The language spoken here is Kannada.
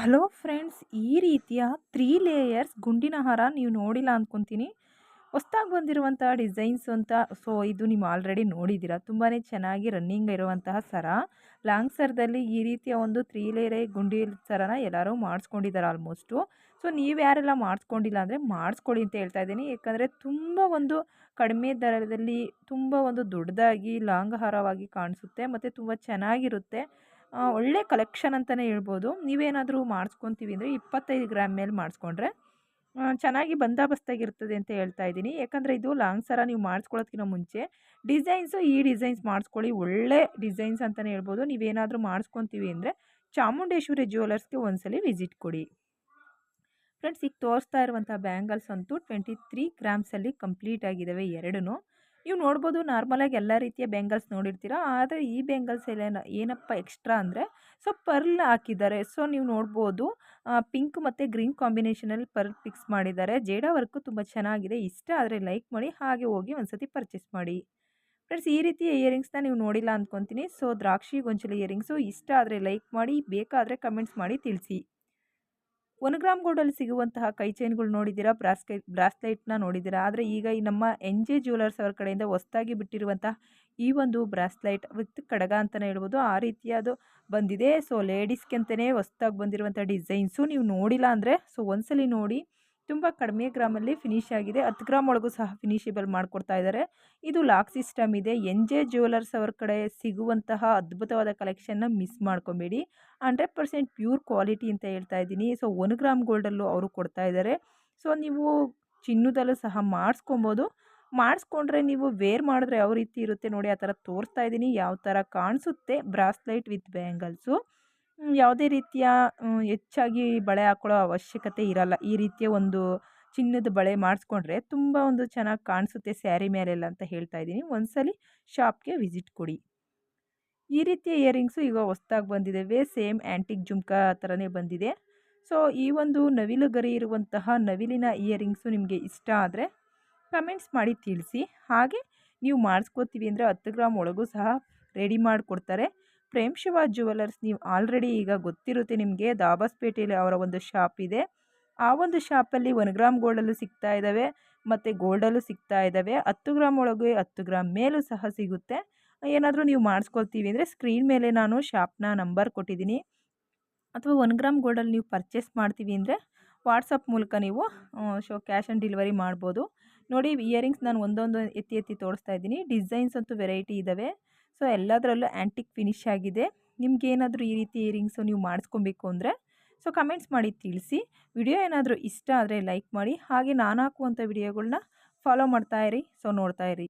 ಹಲೋ ಫ್ರೆಂಡ್ಸ್, ಈ ರೀತಿಯ ತ್ರೀ ಲೇಯರ್ಸ್ ಗುಂಡಿನ ಹಾರ ನೀವು ನೋಡಿಲ್ಲ ಅಂದ್ಕೊತೀನಿ ಹೊಸ್ದಾಗಿ ಬಂದಿರುವಂಥ ಡಿಸೈನ್ಸ್ ಅಂತ ಸೊ ಇದು ನೀವು ಆಲ್ರೆಡಿ ನೋಡಿದ್ದೀರಾ. ತುಂಬಾ ಚೆನ್ನಾಗಿ ರನ್ನಿಂಗ್ ಇರುವಂತಹ ಸರ. ಲಾಂಗ್ ಸರದಲ್ಲಿ ಈ ರೀತಿಯ ಒಂದು ತ್ರೀ ಲೇಯರ್ ಗುಂಡಿ ಸರನ ಎಲ್ಲರೂ ಮಾಡಿಸ್ಕೊಂಡಿದ್ದಾರೆ ಆಲ್ಮೋಸ್ಟು ಸೊ ನೀವು ಯಾರೆಲ್ಲ ಮಾಡಿಸ್ಕೊಂಡಿಲ್ಲ ಅಂದರೆ ಮಾಡಿಸ್ಕೊಳ್ಳಿ ಅಂತ ಹೇಳ್ತಾ ಇದ್ದೀನಿ. ಯಾಕಂದರೆ ತುಂಬ ಒಂದು ಕಡಿಮೆ ದರದಲ್ಲಿ ತುಂಬ ಒಂದು ದೊಡ್ಡದಾಗಿ ಲಾಂಗ್ ಹಾರವಾಗಿ ಕಾಣಿಸುತ್ತೆ, ಮತ್ತು ತುಂಬ ಚೆನ್ನಾಗಿರುತ್ತೆ. ಒಳ್ಳೆ ಕಲೆಕ್ಷನ್ ಅಂತಲೇ ಹೇಳ್ಬೋದು. ನೀವೇನಾದರೂ ಮಾಡಿಸ್ಕೊತೀವಿ ಅಂದರೆ ಇಪ್ಪತ್ತೈದು ಗ್ರಾಮ್ ಮೇಲೆ ಮಾಡಿಸ್ಕೊಂಡ್ರೆ ಚೆನ್ನಾಗಿ ಬಂದಾಬಸ್ತಾಗಿರ್ತದೆ ಅಂತ ಹೇಳ್ತಾ ಇದ್ದೀನಿ. ಯಾಕಂದರೆ ಇದು ಲಾಂಗ್ ಸರ ನೀವು ಮಾಡಿಸ್ಕೊಳ್ಳೋದಕ್ಕಿಂತ ಮುಂಚೆ ಡಿಸೈನ್ಸು ಈ ಡಿಸೈನ್ಸ್ ಮಾಡಿಸ್ಕೊಳ್ಳಿ. ಒಳ್ಳೆ ಡಿಸೈನ್ಸ್ ಅಂತಲೇ ಹೇಳ್ಬೋದು. ನೀವೇನಾದರೂ ಮಾಡಿಸ್ಕೊತೀವಿ ಅಂದರೆ ಚಾಮುಂಡೇಶ್ವರಿ ಜ್ಯುವೆಲರ್ಸ್ಗೆ ಒಂದ್ಸಲಿ ವಿಸಿಟ್ ಕೊಡಿ. ಫ್ರೆಂಡ್ಸ್ ಈಗ ತೋರಿಸ್ತಾ ಇರುವಂಥ ಬ್ಯಾಂಗಲ್ಸ್ ಅಂತೂ ಟ್ವೆಂಟಿ ತ್ರೀ ಗ್ರಾಮ್ಸಲ್ಲಿ ಕಂಪ್ಲೀಟ್ ಆಗಿದ್ದಾವೆ ಎರಡೂ ನೀವು ನೋಡ್ಬೋದು ನಾರ್ಮಲಾಗಿ ಎಲ್ಲ ರೀತಿಯ ಬೆಂಗಲ್ಸ್ ನೋಡಿರ್ತೀರ, ಆದರೆ ಈ ಬೆಂಗಲ್ಸ್ ಎಲ್ಲ ಏನಪ್ಪ ಎಕ್ಸ್ಟ್ರಾ ಅಂದರೆ ಸೊ ಪರ್ಲ್ ಹಾಕಿದ್ದಾರೆ. ಸೊ ನೀವು ನೋಡ್ಬೋದು ಪಿಂಕ್ ಮತ್ತು ಗ್ರೀನ್ ಕಾಂಬಿನೇಷನಲ್ಲಿ ಪರ್ಲ್ ಫಿಕ್ಸ್ ಮಾಡಿದ್ದಾರೆ. ಜೇಡ ವರ್ಕು ತುಂಬ ಚೆನ್ನಾಗಿದೆ, ಇಷ್ಟ ಆದರೆ ಲೈಕ್ ಮಾಡಿ, ಹಾಗೆ ಹೋಗಿ ಒಂದು ಸತಿ ಪರ್ಚೇಸ್ ಮಾಡಿ. ಫ್ರೆಂಡ್ಸ್, ಈ ರೀತಿಯ ಇಯರಿಂಗ್ಸ್ನ ನೀವು ನೋಡಿಲ್ಲ ಅಂದ್ಕೊತೀನಿ ಸೊ ದ್ರಾಕ್ಷಿ ಗೊಂಚಲು ಇಯರಿಂಗ್ಸು ಇಷ್ಟ ಆದರೆ ಲೈಕ್ ಮಾಡಿ, ಬೇಕಾದರೆ ಕಮೆಂಟ್ಸ್ ಮಾಡಿ ತಿಳಿಸಿ. ಒನ್ ಗ್ರಾಮ್ ಗೋಲ್ಡಲ್ಲಿ ಸಿಗುವಂತಹ ಕೈ ಚೈನ್ಗಳು ನೋಡಿದ್ದೀರಾ? ಬ್ರಾಸ್ಕೈ, ಬ್ರಾಸ್ಲೈಟ್ನ ನೋಡಿದ್ದೀರಾ? ಆದರೆ ಈಗ ಈ ನಮ್ಮ ಎನ್ ಜೆ ಜ್ಯುವೆಲರ್ಸ್ ಅವರ ಕಡೆಯಿಂದ ಹೊಸ್ದಾಗಿ ಬಿಟ್ಟಿರುವಂತಹ ಈ ಒಂದು ಬ್ರಾಸ್ಲೈಟ್ ವಿತ್ ಕಡಗ ಅಂತಲೇ ಹೇಳ್ಬೋದು, ಆ ರೀತಿಯದು ಬಂದಿದೆ. ಸೊ, ಲೇಡೀಸ್ಗೆ ಅಂತಲೇ ಹೊಸ್ದಾಗಿ ಬಂದಿರುವಂಥ ಡಿಸೈನ್ಸು ನೀವು ನೋಡಿಲ್ಲ ಅಂದರೆ, ಸೊ, ಒಂದ್ಸಲಿ ನೋಡಿ ತುಂಬ ಕಡಿಮೆ ಗ್ರಾಮಲ್ಲಿ ಫಿನಿಶ್ ಆಗಿದೆ. ಹತ್ತು ಗ್ರಾಮ್ ಒಳಗೂ ಸಹ ಫಿನಿಷೇಬಲ್ ಮಾಡಿಕೊಡ್ತಾ ಇದ್ದಾರೆ. ಇದು ಲಾಕ್ ಸಿಸ್ಟಮ್ ಇದೆ. ಎನ್ ಜೆ ಜ್ಯುವೆಲರ್ಸ್ ಅವ್ರ ಕಡೆ ಸಿಗುವಂತಹ ಅದ್ಭುತವಾದ ಕಲೆಕ್ಷನ್ನ ಮಿಸ್ ಮಾಡ್ಕೊಬೇಡಿ. ಹಂಡ್ರೆಡ್ ಪರ್ಸೆಂಟ್ ಪ್ಯೂರ್ ಕ್ವಾಲಿಟಿ ಅಂತ ಹೇಳ್ತಾ ಇದ್ದೀನಿ. ಸೊ ಒನ್ ಗ್ರಾಮ್ ಗೋಲ್ಡಲ್ಲೂ ಅವರು ಕೊಡ್ತಾ ಇದ್ದಾರೆ. ಸೊ ನೀವು ಚಿನ್ನದಲ್ಲೂ ಸಹ ಮಾಡಿಸ್ಕೊಬೋದು. ಮಾಡಿಸ್ಕೊಂಡ್ರೆ ನೀವು ವೇರ್ ಮಾಡಿದ್ರೆ ಯಾವ ರೀತಿ ಇರುತ್ತೆ ನೋಡಿ, ಆ ಥರ ತೋರಿಸ್ತಾ ಇದ್ದೀನಿ. ಯಾವ ಥರ ಕಾಣಿಸುತ್ತೆ? ಬ್ರಾಸ್ಲೈಟ್ ವಿತ್ ಬ್ಯಾಂಗಲ್ಸು ಯಾವುದೇ ರೀತಿಯ ಹೆಚ್ಚಾಗಿ ಬಳೆ ಹಾಕೊಳ್ಳೋ ಅವಶ್ಯಕತೆ ಇರಲ್ಲ. ಈ ರೀತಿಯ ಒಂದು ಚಿನ್ನದ ಬಳೆ ಮಾಡಿಸ್ಕೊಂಡ್ರೆ ತುಂಬ ಒಂದು ಚೆನ್ನಾಗಿ ಕಾಣಿಸುತ್ತೆ ಸ್ಯಾರಿ ಮೇಲೆಲ್ಲ ಅಂತ ಹೇಳ್ತಾ ಇದ್ದೀನಿ. ಒಂದ್ಸಲಿ ಶಾಪ್ಗೆ ವಿಸಿಟ್ ಕೊಡಿ. ಈ ರೀತಿಯ ಇಯರಿಂಗ್ಸು ಈಗ ಹೊಸ್ದಾಗಿ ಬಂದಿದ್ದಾವೆ ಸೇಮ್ ಆ್ಯಂಟಿಕ್ ಜುಮ್ಕಾ ಥರನೇ ಬಂದಿದೆ. ಸೊ, ಈ ಒಂದು ನವಿಲು ಗರಿ ಇರುವಂತಹ ನವಿಲಿನ ಇಯರಿಂಗ್ಸು ನಿಮಗೆ ಇಷ್ಟ ಆದರೆ ಕಮೆಂಟ್ಸ್ ಮಾಡಿ ತಿಳಿಸಿ. ಹಾಗೆ ನೀವು ಮಾಡಿಸ್ಕೋತೀವಿ ಅಂದರೆ ಹತ್ತು ಗ್ರಾಮ್ ಒಳಗೂ ಸಹ ರೆಡಿ ಮಾಡಿಕೊಡ್ತಾರೆ. ಪ್ರೇಮ್ ಶಿವ ಜ್ಯುವೆಲರ್ಸ್ ನೀವು ಆಲ್ರೆಡಿ ಈಗ ಗೊತ್ತಿರುತ್ತೆ ನಿಮಗೆ ದಾಬಾಸ್ಪೇಟೆಯಲ್ಲಿ ಅವರ ಒಂದು ಶಾಪ್ ಇದೆ. ಆ ಒಂದು ಶಾಪಲ್ಲಿ ಒನ್ ಗ್ರಾಮ್ ಗೋಲ್ಡಲ್ಲೂ ಸಿಗ್ತಾ ಇದ್ದಾವೆ ಮತ್ತು ಗೋಲ್ಡಲ್ಲೂ ಸಿಗ್ತಾ ಇದ್ದಾವೆ ಹತ್ತು ಗ್ರಾಮ್ ಒಳಗೆ ಹತ್ತು ಗ್ರಾಮ್ ಮೇಲೂ ಸಹ ಸಿಗುತ್ತೆ. ಏನಾದರೂ ನೀವು ಮಾಡಿಸ್ಕೊಳ್ತೀವಿ ಅಂದರೆ ಸ್ಕ್ರೀನ್ ಮೇಲೆ ನಾನು ಶಾಪ್ನ ನಂಬರ್ ಕೊಟ್ಟಿದ್ದೀನಿ. ಅಥವಾ ಒನ್ ಗ್ರಾಮ್ ಗೋಲ್ಡಲ್ಲಿ ನೀವು ಪರ್ಚೇಸ್ ಮಾಡ್ತೀವಿ ಅಂದರೆ ವಾಟ್ಸಪ್ ಮೂಲಕ ನೀವು ಶೋ ಕ್ಯಾಶ್ ಆನ್ ಡೆಲಿವರಿ ಮಾಡ್ಬೋದು. ನೋಡಿ ಇಯರಿಂಗ್ಸ್ ನಾನು ಒಂದೊಂದು ಎತ್ತಿ ಎತ್ತಿ ತೋರಿಸ್ತಾ ಇದ್ದೀನಿ. ಡಿಸೈನ್ಸ್ ಅಂತೂ ವೆರೈಟಿ ಇದ್ದಾವೆ ಸೊ, ಎಲ್ಲದರಲ್ಲೂ ಆ್ಯಂಟಿಕ್ ಫಿನಿಶ್ ಆಗಿದೆ. ನಿಮಗೇನಾದರೂ ಈ ರೀತಿ ಇಯರಿಂಗ್ಸು ನೀವು ಮಾಡಿಸ್ಕೊಬೇಕು ಅಂದರೆ, ಸೊ ಕಮೆಂಟ್ಸ್ ಮಾಡಿ ತಿಳಿಸಿ. ವಿಡಿಯೋ ಏನಾದರೂ ಇಷ್ಟ ಆದರೆ ಲೈಕ್ ಮಾಡಿ. ಹಾಗೆ ನಾನು ಹಾಕುವಂಥ ವಿಡಿಯೋಗಳನ್ನ ಫಾಲೋ ಮಾಡ್ತಾಯಿರಿ ಸೊ ನೋಡ್ತಾಯಿರಿ